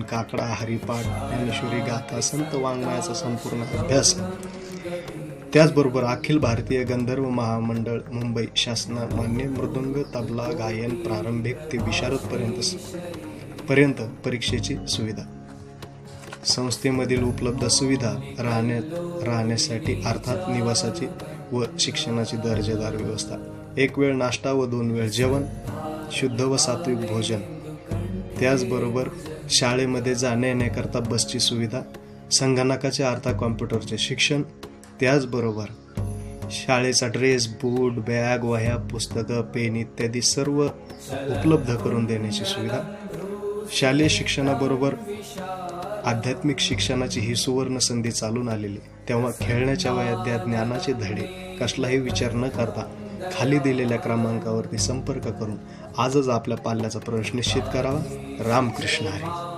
काकडा हरिपाठ ज्ञानेश्वरी गाथा संत वाङ्मयाचा संपूर्ण अभ्यास. त्याचबरोबर अखिल भारतीय गंधर्व महामंडळ मुंबई शासना मान्य मृदुंग तबला गायन प्रारंभिक ते विशारदपर्यंत पर्यंत परीक्षेची सुविधा. संस्थेमधील उपलब्ध सुविधा राहण्या राहण्यासाठी अर्थात निवासाची व शिक्षणाची दर्जेदार व्यवस्था. एक वेळ नाश्ता व दोन वेळ जेवण शुद्ध व सात्विक भोजन. त्याचबरोबर शाळेमध्ये जाण्या येण्याकरता बसची सुविधा संगणकाचे अर्थात कॉम्प्युटरचे शिक्षण त्याचबरोबर शाळेचा ड्रेस बूट बॅग वह्या पुस्तकं पेन इत्यादी सर्व उपलब्ध करून देण्याची सुविधा. शालेय शिक्षणाबरोबर आध्यात्मिक शिक्षणाची ही सुवर्ण संधी चालून आलेली तेव्हा खेळण्याच्या वयात त्या ज्ञानाचे धडे कसलाही विचार न करता खाली दिलेल्या क्रमांकावरती संपर्क करून आजच आपल्या पाल्याचा प्रवेश निश्चित करावा. रामकृष्ण हरी.